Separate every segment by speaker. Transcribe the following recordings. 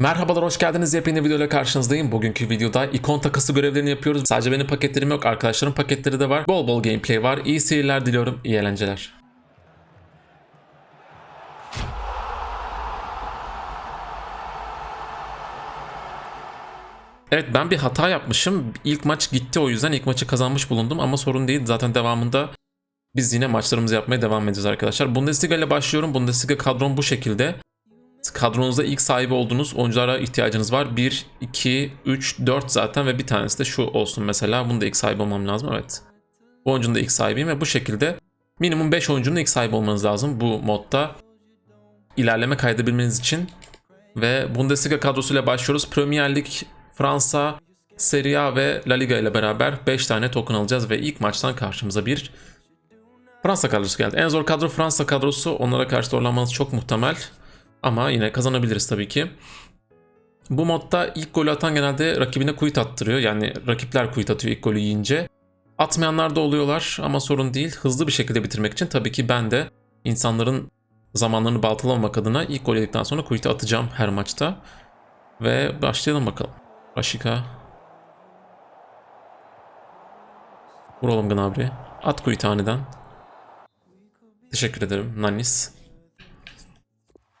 Speaker 1: Merhabalar hoş geldiniz yepyeni videoyla karşınızdayım. Bugünkü videoda ikon takası görevlerini yapıyoruz. Sadece benim paketlerim yok arkadaşların paketleri de var. Bol bol gameplay var. İyi seyirler diliyorum. iyi eğlenceler. Evet ben bir hata yapmışım. İlk maç gitti o yüzden ilk maçı kazanmış bulundum ama sorun değil. Zaten devamında biz yine maçlarımızı yapmaya devam edeceğiz arkadaşlar. Bundesliga ile başlıyorum. Bundesliga kadrom bu şekilde. Kadronuzda ilk sahibi olduğunuz oyunculara ihtiyacınız var. 1, 2, 3, 4 zaten ve bir tanesi de şu olsun mesela. Bunu da ilk sahibi olmam lazım. Evet. Bu oyuncunun da ilk sahibiyim ve bu şekilde minimum 5 oyuncunun ilk sahibi olmanız lazım bu modda. ilerleme kaydedebilmeniz için. Ve Bundesliga kadrosuyla başlıyoruz. Premier Lig, Fransa, Serie A ve La Liga ile beraber 5 tane token alacağız ve ilk maçtan karşımıza bir Fransa kadrosu geldi. En zor kadro Fransa kadrosu. Onlara karşı zorlanmanız çok muhtemel. Ama yine kazanabiliriz tabii ki. Bu modda ilk golü atan genelde rakibine quit attırıyor. Yani rakipler quit atıyor ilk golü yiyince. Atmayanlar da oluyorlar ama sorun değil. Hızlı bir şekilde bitirmek için tabii ki ben de insanların zamanlarını baltalamamak adına ilk gol yedikten sonra quit'i atacağım her maçta. Ve başlayalım bakalım. Raşika. Vuralım Gnabry. At quit'i aniden. Teşekkür ederim Nanis.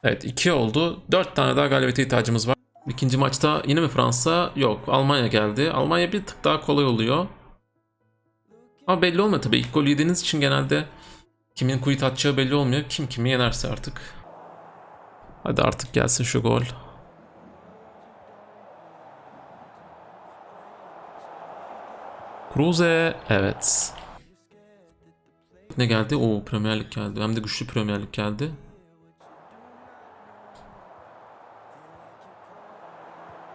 Speaker 1: Evet 2 oldu. 4 tane daha galibiyete ihtiyacımız var. İkinci maçta yine mi Fransa? Yok Almanya geldi. Almanya bir tık daha kolay oluyor. Ama belli olmuyor tabii. İlk gol yediğiniz için genelde kimin quit atacağı belli olmuyor. Kim kimi yenerse artık. Hadi artık gelsin şu gol. Cruze evet. Ne geldi? O Premier Lig geldi. Hem de güçlü Premier Lig geldi.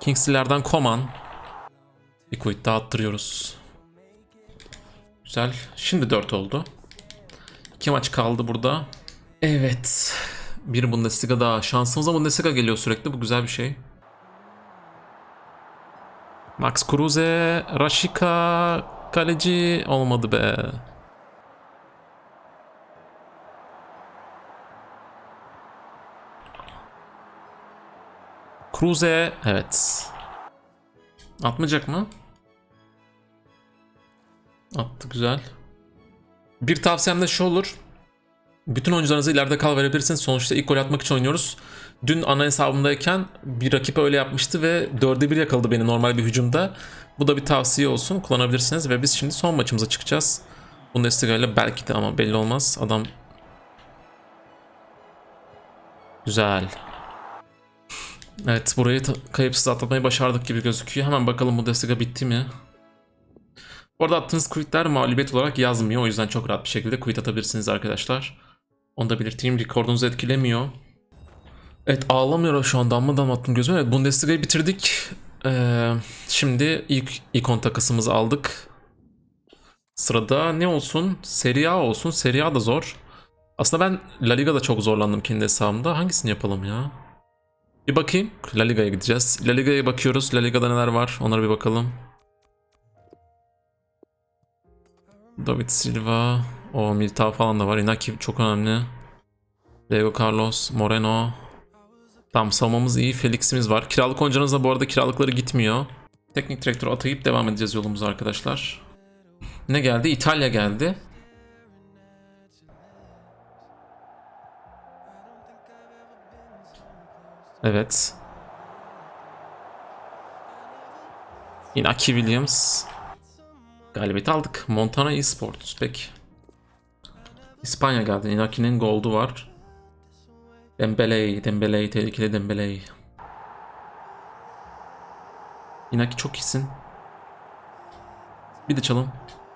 Speaker 1: Kingsley'lerden Koman. Daha attırıyoruz. Güzel. Şimdi 4 oldu. 2 maç kaldı burada. Evet. Bir Bundesliga daha. Şansımıza Bundesliga geliyor sürekli. Bu güzel bir şey. Max Kruse, Rashika, kaleci olmadı be. Kruse, evet. Atmayacak mı? Attı güzel. Bir tavsiyem de şu olur. Bütün oyuncularınızı ileride kal verebilirsiniz. Sonuçta ilk gol atmak için oynuyoruz. Dün ana hesabımdayken bir rakip öyle yapmıştı ve 4'e 1 yakaladı beni normal bir hücumda. Bu da bir tavsiye olsun. Kullanabilirsiniz ve biz şimdi son maçımıza çıkacağız. Bundesliga ile belki de ama belli olmaz. Adam Güzel. Evet burayı kayıpsız atlatmayı başardık gibi gözüküyor. Hemen bakalım Bundesliga bitti mi? Bu arada attığınız quitler mağlubiyet olarak yazmıyor. O yüzden çok rahat bir şekilde quit atabilirsiniz arkadaşlar. Onu da belirteyim. Rekordunuzu etkilemiyor. Evet ağlamıyor şu anda amma damlattım gözüme. Evet Bundesliga'yı bitirdik. Ee, şimdi ilk ikon takısımızı aldık. Sırada ne olsun? Serie A olsun. Serie A da zor. Aslında ben La Liga'da çok zorlandım kendi hesabımda. Hangisini yapalım ya? Bir bakayım. La Liga'ya gideceğiz. La Liga'ya bakıyoruz. La Liga'da neler var? Onlara bir bakalım. David Silva. O Militao falan da var. Inaki çok önemli. Diego Carlos, Moreno. Tamam savunmamız iyi. Felix'imiz var. Kiralık oyuncunuz da bu arada kiralıkları gitmiyor. Teknik direktör atayıp devam edeceğiz yolumuza arkadaşlar. Ne geldi? İtalya geldi. Evet. Inaki Williams. Galibiyet aldık. Montana Esports pek. İspanya geldi. Inaki'nin goldu var. Dembele, Dembele, tehlikeli Dembele. Inaki çok iyisin. Bir de çalım.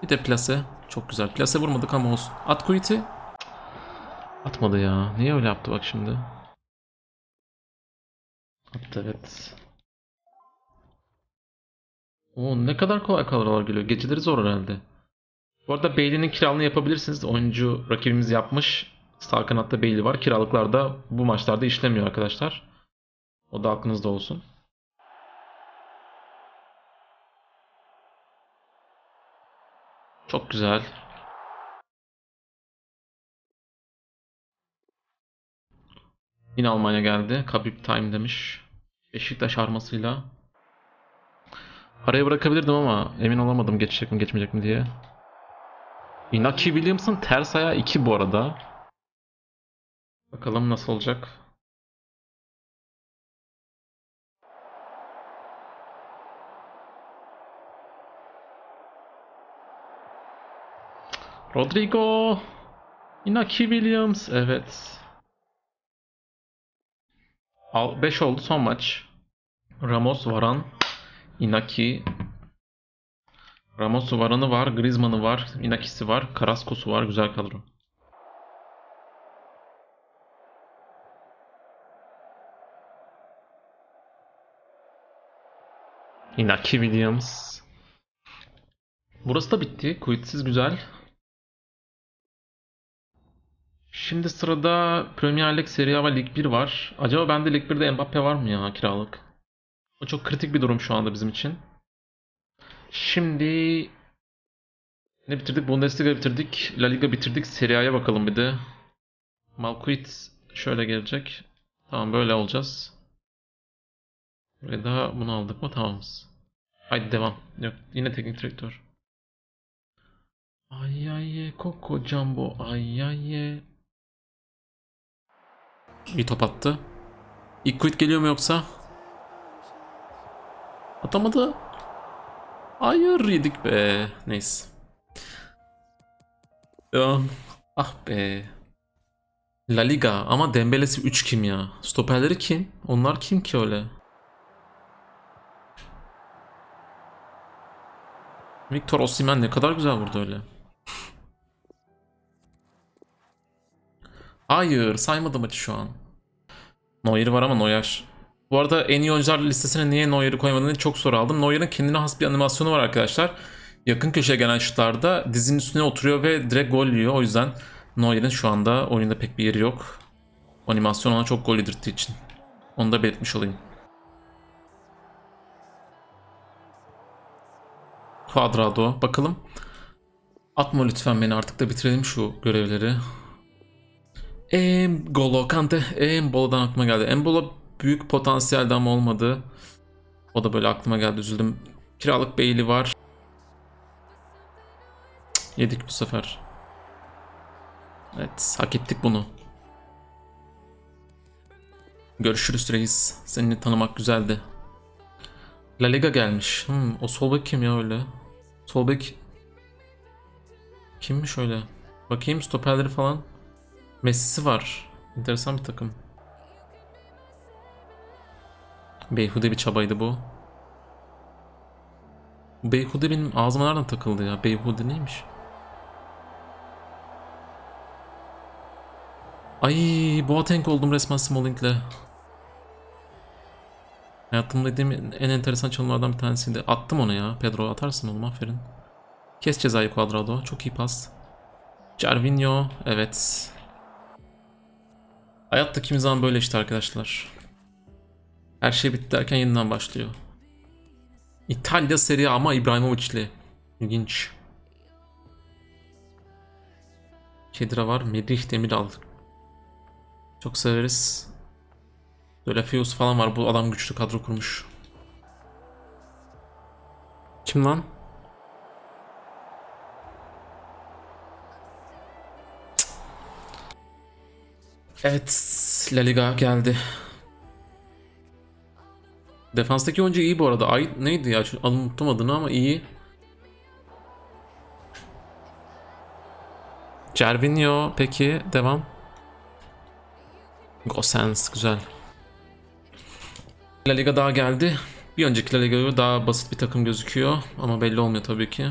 Speaker 1: Bir de plase. Çok güzel. Plase vurmadık ama olsun. At quit'i. Atmadı ya. Niye öyle yaptı bak şimdi. Attı evet. Oo, ne kadar kolay kadrolar geliyor. Geceleri zor herhalde. Bu arada Bailey'nin kiralığını yapabilirsiniz. Oyuncu rakibimiz yapmış. Sağ kanatta Bailey var. Kiralıklarda bu maçlarda işlemiyor arkadaşlar. O da aklınızda olsun. Çok güzel. Yine Almanya geldi. Khabib time demiş. Beşiktaş armasıyla. Araya bırakabilirdim ama emin olamadım geçecek mi geçmeyecek mi diye. Inaki Williams'ın ters ayağı 2 bu arada. Bakalım nasıl olacak. Rodrigo. Inaki Williams. Evet. 5 oldu son maç. Ramos, Varan, Inaki. Ramos'u Varan'ı var, Griezmann'ı var, Inaki'si var, Carrasco'su var. Güzel kadro. Inaki Williams. Burası da bitti. Quitsiz güzel. Şimdi sırada Premier Lig, Serie A ve Lig 1 var. Acaba bende Lig 1'de Mbappe var mı ya kiralık? O çok kritik bir durum şu anda bizim için. Şimdi ne bitirdik? Bundesliga bitirdik. La Liga bitirdik. Serie A'ya bakalım bir de. Malkuit şöyle gelecek. Tamam böyle olacağız. Ve daha bunu aldık mı? Tamamız. Haydi devam. Yok yine teknik direktör. Ay ay Coco Jumbo ay ay İyi top attı. İlk quit geliyor mu yoksa? Atamadı. Hayır yedik be. Neyse. Ah be. La Liga ama Dembele'si 3 kim ya? Stoperleri kim? Onlar kim ki öyle? Victor Osimhen ne kadar güzel vurdu öyle. Hayır saymadı maçı şu an. Neuer var ama Neuer. Bu arada en iyi oyuncular listesine niye Neuer'i koymadığını çok soru aldım. Neuer'in kendine has bir animasyonu var arkadaşlar. Yakın köşeye gelen şutlarda dizinin üstüne oturuyor ve direkt gol yiyor. O yüzden Neuer'in şu anda oyunda pek bir yeri yok. Animasyon ona çok gol yedirttiği için. Onu da belirtmiş olayım. Quadrado. Bakalım. Atma lütfen beni artık da bitirelim şu görevleri. Embolo Kante. Embolo'dan aklıma geldi. Embolo büyük potansiyelde ama olmadı. O da böyle aklıma geldi üzüldüm. Kiralık Beyli var. Yedik bu sefer. Evet hak ettik bunu. Görüşürüz reis. Seni tanımak güzeldi. La Liga gelmiş. Hmm, o sol bek kim ya öyle? Sol bek kimmiş öyle? Bakayım stoperleri falan. Messi'si var. Enteresan bir takım. Beyhude bir çabaydı bu. Beyhude benim ağzıma nereden takıldı ya? Beyhude neymiş? Ay Boateng oldum resmen Smalling'le. Hayatımda yediğim en enteresan çalımlardan bir tanesiydi. Attım onu ya. Pedro atarsın oğlum aferin. Kes cezayı Cuadrado. Çok iyi pas. Jarvinho. Evet. Hayatta kimi zaman böyle işte arkadaşlar. Her şey bitti derken yeniden başlıyor. İtalya Serie ama İbrahimovic'li. İlginç. Kedira var. Merih Demiral. Çok severiz. Dölefius falan var. Bu adam güçlü kadro kurmuş. Kim lan? Evet. La Liga geldi. Defanstaki oyuncu iyi bu arada. Ay neydi ya? Unuttum adını ama iyi. Cervinho peki devam. Gosens güzel. La Liga daha geldi. Bir önceki La Liga'ya daha basit bir takım gözüküyor ama belli olmuyor tabii ki.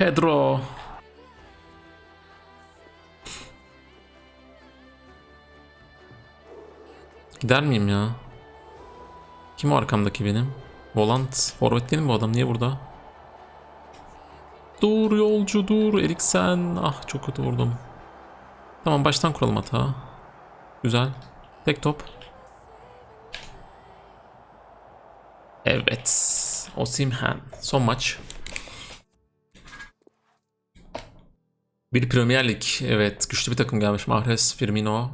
Speaker 1: Pedro. Gider miyim ya? Kim o arkamdaki benim? Volant. Forvet değil mi bu adam? Niye burada? Dur yolcu dur Eriksen. Ah çok kötü vurdum. Tamam baştan kuralım hata. Güzel. Tek top. Evet. Osimhen. Son maç. Bir Premier Lig. Evet. Güçlü bir takım gelmiş. Mahrez, Firmino.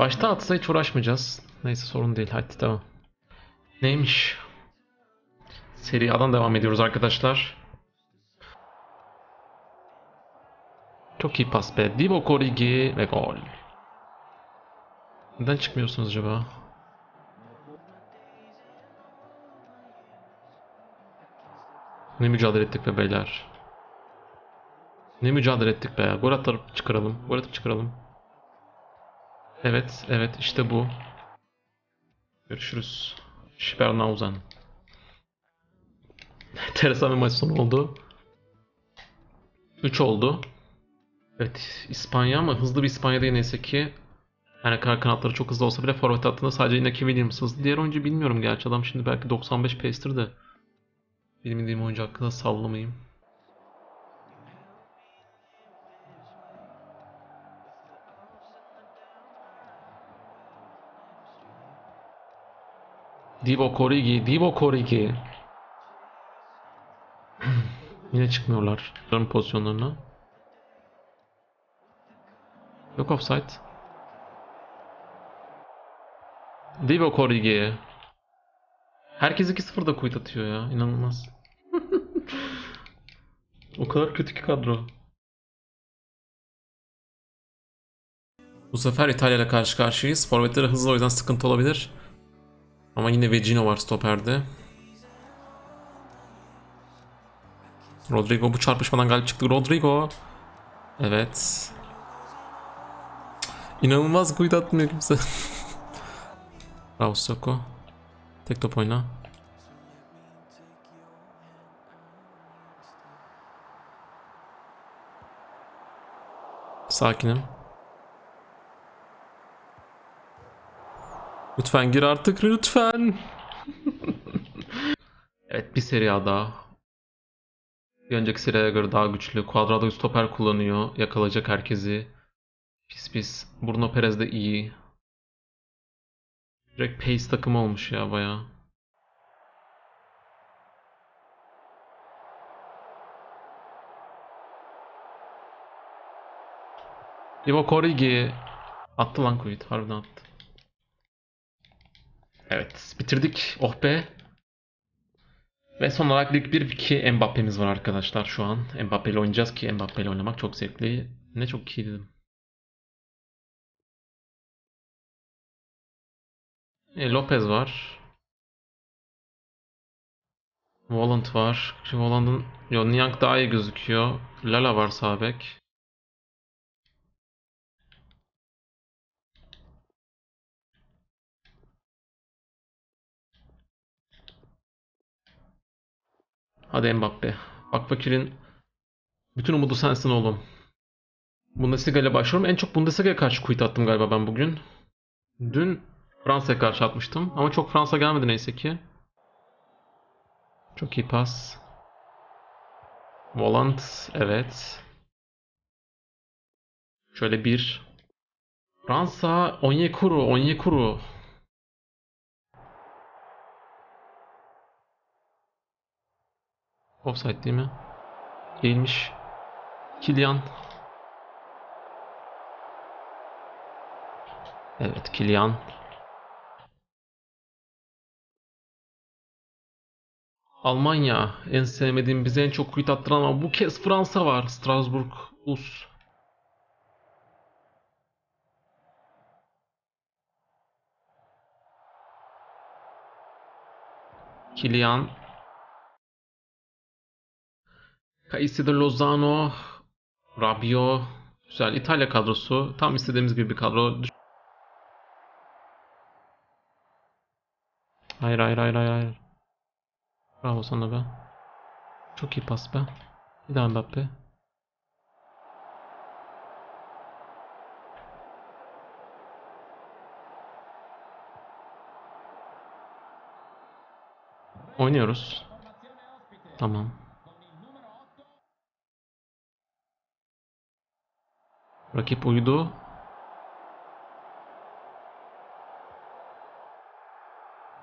Speaker 1: Başta atsa hiç uğraşmayacağız. Neyse sorun değil. Hadi devam. Neymiş? Seri A'dan devam ediyoruz arkadaşlar. Çok iyi pas be. Divo Origi ve gol. Neden çıkmıyorsunuz acaba? Ne mücadele ettik be beyler. Ne mücadele ettik be. Gol atıp çıkaralım. Gol atıp çıkaralım. Evet, evet işte bu. Görüşürüz. Spernauzan. Enteresan bir maç sonu oldu. 3 oldu. Evet İspanya ama hızlı bir İspanya değil neyse ki. Ne kadar kanatları çok hızlı olsa bile forvet hattında sadece Inaki Williams hızlı. Diğer oyuncu bilmiyorum gerçi adam şimdi belki 95 pace'tir de. Bilmediğim oyuncu hakkında sallamayayım. Divo Korigi, Divo Korigi. Yine çıkmıyorlar onların pozisyonlarına. Yok offside. Divo Korigi. Herkes 2-0'da kuyut atıyor ya. İnanılmaz. o kadar kötü ki kadro. Bu sefer İtalya ile karşı karşıyayız. Forvetleri hızlı o yüzden sıkıntı olabilir. Ama yine Vecino var stoperde. Rodrigo bu çarpışmadan galip çıktı. Rodrigo. Evet. İnanılmaz kuyut atmıyor kimse. Bravo Soko. Tek top oyna. Sakinim. Lütfen gir artık lütfen. evet bir seri daha. Bir önceki seriye göre daha güçlü. Cuadrado stoper kullanıyor. Yakalayacak herkesi. Pis pis. Bruno Perez de iyi. Direkt pace takımı olmuş ya baya. Ivo Korigi. Attı lan Kuyut. Harbiden attı. Evet. Bitirdik. Oh be. Ve son olarak Lig 1-2 Mbappe'miz var arkadaşlar şu an. Mbappe ile oynayacağız ki Mbappe ile oynamak çok zevkli. Ne çok iyi dedim. E, Lopez var. Volant var. Volant'ın Niang daha iyi gözüküyor. Lala var sağ bek. Hadi Mbappe. Bakbakir'in bütün umudu sensin oğlum. Bundesliga ile başlıyorum. En çok Bundesliga'ya karşı quit attım galiba ben bugün. Dün Fransa'ya karşı atmıştım. Ama çok Fransa gelmedi neyse ki. Çok iyi pas. Volant. Evet. Şöyle bir. Fransa. Onyekuru. Onyekuru. Offside değil mi? Değilmiş. Kilian. Evet Kilian. Almanya en sevmediğim bize en çok kuyut attıran ama bu kez Fransa var. Strasbourg Us. Kilian. Caicedo Lozano. Rabiot. Güzel İtalya kadrosu. Tam istediğimiz gibi bir kadro. Hayır hayır hayır hayır. hayır. Bravo sana be. Çok iyi pas be. Bir daha Mbappe. Oynuyoruz. Tamam. Rakip uyudu.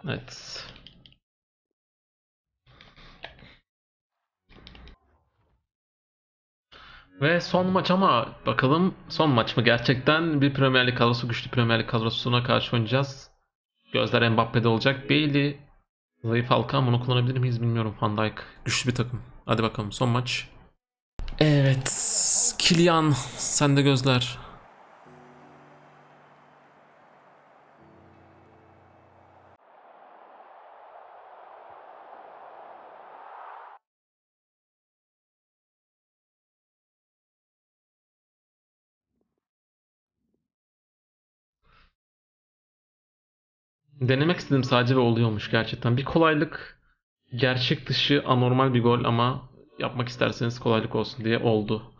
Speaker 1: Evet. Ve son maç ama bakalım son maç mı gerçekten bir Premier Lig kadrosu güçlü Premier Lig kadrosuna karşı oynayacağız. Gözler Mbappe'de olacak. Bailey zayıf halka bunu kullanabilir miyiz bilmiyorum. Van Dijk güçlü bir takım. Hadi bakalım son maç. Evet. Kylian sende gözler. Denemek istedim sadece ve oluyormuş gerçekten. Bir kolaylık, gerçek dışı anormal bir gol ama yapmak isterseniz kolaylık olsun diye oldu.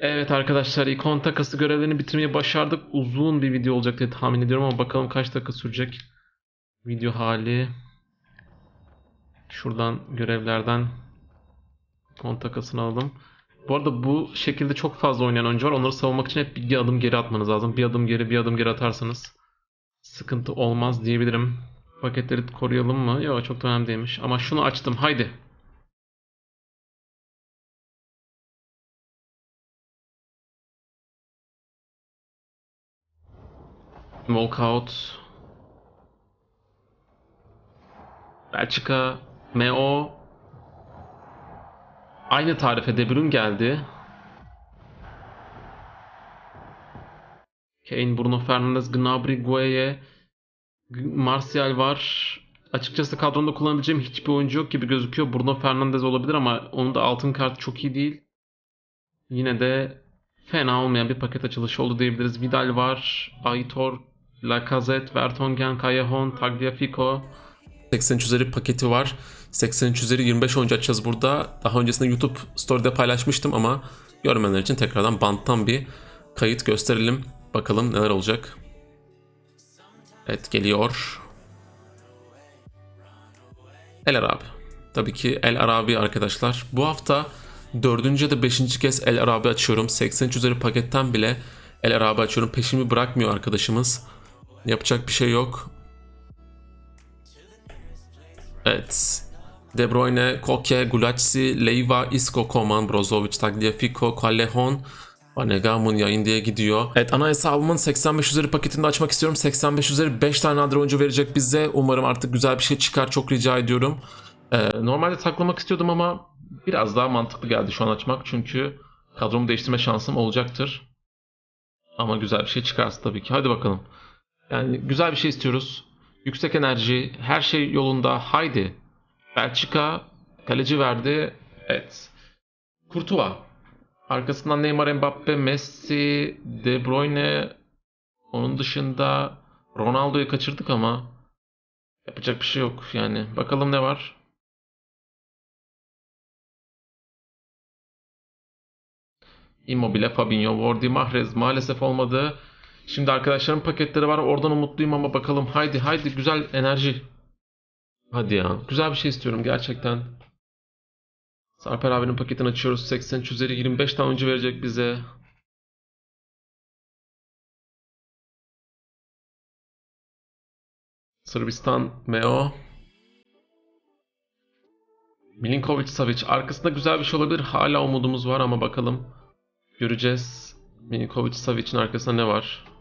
Speaker 1: Evet arkadaşlar ikon takası görevlerini bitirmeyi başardık. Uzun bir video olacak diye tahmin ediyorum ama bakalım kaç dakika sürecek. Video hali. Şuradan görevlerden ikon takasını aldım. Bu arada bu şekilde çok fazla oynayan oyuncu var. Onları savunmak için hep bir adım geri atmanız lazım. Bir adım geri bir adım geri atarsanız sıkıntı olmaz diyebilirim. Paketleri koruyalım mı? Yok çok da önemli değilmiş. Ama şunu açtım. Haydi. Walkout. Belçika. MO. Aynı tarife De Bruyne geldi. Kane, Bruno Fernandes, Gnabry, Gueye, Martial var. Açıkçası kadronda kullanabileceğim hiçbir oyuncu yok gibi gözüküyor. Bruno Fernandes olabilir ama onun da altın kart çok iyi değil. Yine de fena olmayan bir paket açılışı oldu diyebiliriz. Vidal var, Aitor, Lacazette, Vertonghen, Callejon, Tagliafico. 83 üzeri paketi var. 83 üzeri 25 oyuncu açacağız burada. Daha öncesinde YouTube Story'de paylaşmıştım ama görmeyenler için tekrardan banttan bir kayıt gösterelim. Bakalım neler olacak. Evet geliyor. El Arabi. Tabii ki El Arabi arkadaşlar. Bu hafta dördüncü ya da beşinci kez El Arabi açıyorum. 83 üzeri paketten bile El Arabi açıyorum. Peşimi bırakmıyor arkadaşımız. Yapacak bir şey yok. Evet. De Bruyne, Koke, Gulacsi, Leiva, Isco, Koman, Brozovic, Tagliafico, Callejon, Vanegamun yayın diye gidiyor. Evet ana hesabımın 85 üzeri paketini de açmak istiyorum. 85 üzeri 5 tane nadir oyuncu verecek bize. Umarım artık güzel bir şey çıkar. Çok rica ediyorum. Ee, normalde saklamak istiyordum ama biraz daha mantıklı geldi şu an açmak. Çünkü kadromu değiştirme şansım olacaktır. Ama güzel bir şey çıkarsa tabii ki. Hadi bakalım. Yani güzel bir şey istiyoruz. Yüksek enerji, her şey yolunda. Haydi. Belçika kaleci verdi. Evet. Courtois. Arkasından Neymar, Mbappe, Messi, De Bruyne. Onun dışında Ronaldo'yu kaçırdık ama yapacak bir şey yok yani. Bakalım ne var. Immobile, Fabinho, Wardy, Mahrez maalesef olmadı. Şimdi arkadaşlarım paketleri var. Oradan umutluyum ama bakalım. Haydi haydi güzel enerji. Hadi ya. Güzel bir şey istiyorum gerçekten. Sarper abinin paketini açıyoruz. 83 üzeri 25 tane oyuncu verecek bize. Sırbistan, Meo. Milinkovic, Savic. Arkasında güzel bir şey olabilir. Hala umudumuz var ama bakalım. Göreceğiz. Milinkovic, Savic'in arkasında ne var?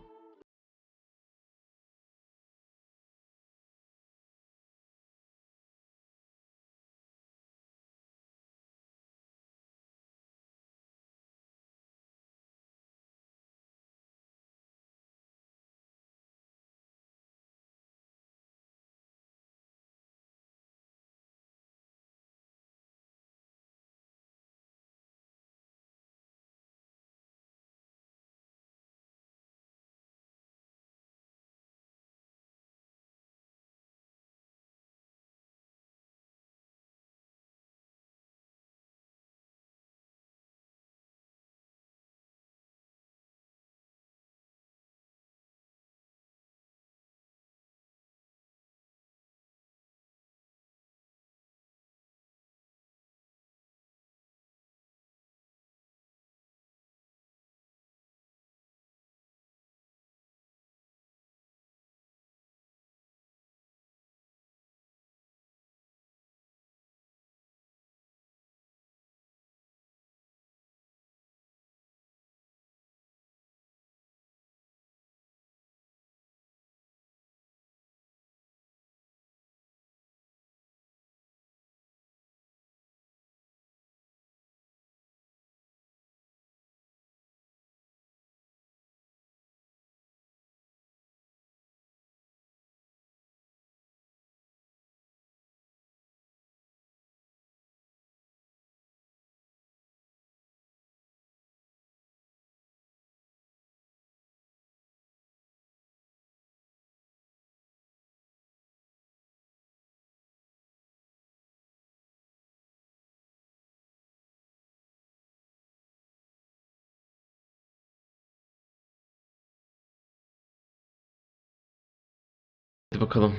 Speaker 1: Hadi bakalım.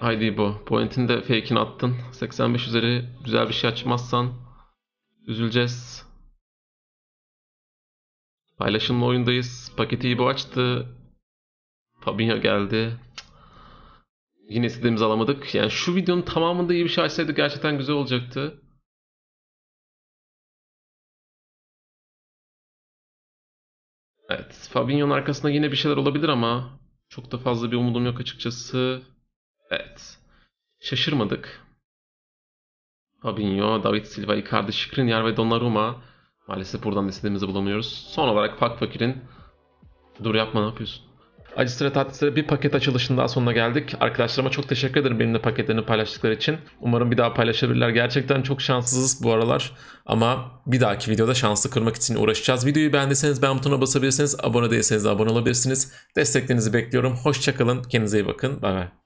Speaker 1: Haydi bu. Point'in de fake'ini attın. 85 üzeri güzel bir şey açmazsan üzüleceğiz. Paylaşımlı oyundayız. Paketi iyi bu açtı. Fabinho geldi. Yine istediğimizi alamadık. Yani şu videonun tamamında iyi bir şey açsaydı gerçekten güzel olacaktı. Evet. Fabinho'nun arkasında yine bir şeyler olabilir ama çok da fazla bir umudum yok açıkçası. Evet. Şaşırmadık. Fabinho, David Silva, Icardi, Skriniar ve Donnarumma. Maalesef buradan istediğimizi bulamıyoruz. Son olarak Fak Fakir'in... Dur yapma ne yapıyorsun? Acı sıra bir paket açılışının daha sonuna geldik. Arkadaşlarıma çok teşekkür ederim benimle paketlerini paylaştıkları için. Umarım bir daha paylaşabilirler. Gerçekten çok şanssızız bu aralar. Ama bir dahaki videoda şanslı kırmak için uğraşacağız. Videoyu beğendiyseniz beğen butonuna basabilirsiniz. Abone değilseniz de abone olabilirsiniz. Desteklerinizi bekliyorum. Hoşçakalın. Kendinize iyi bakın. Bay bay.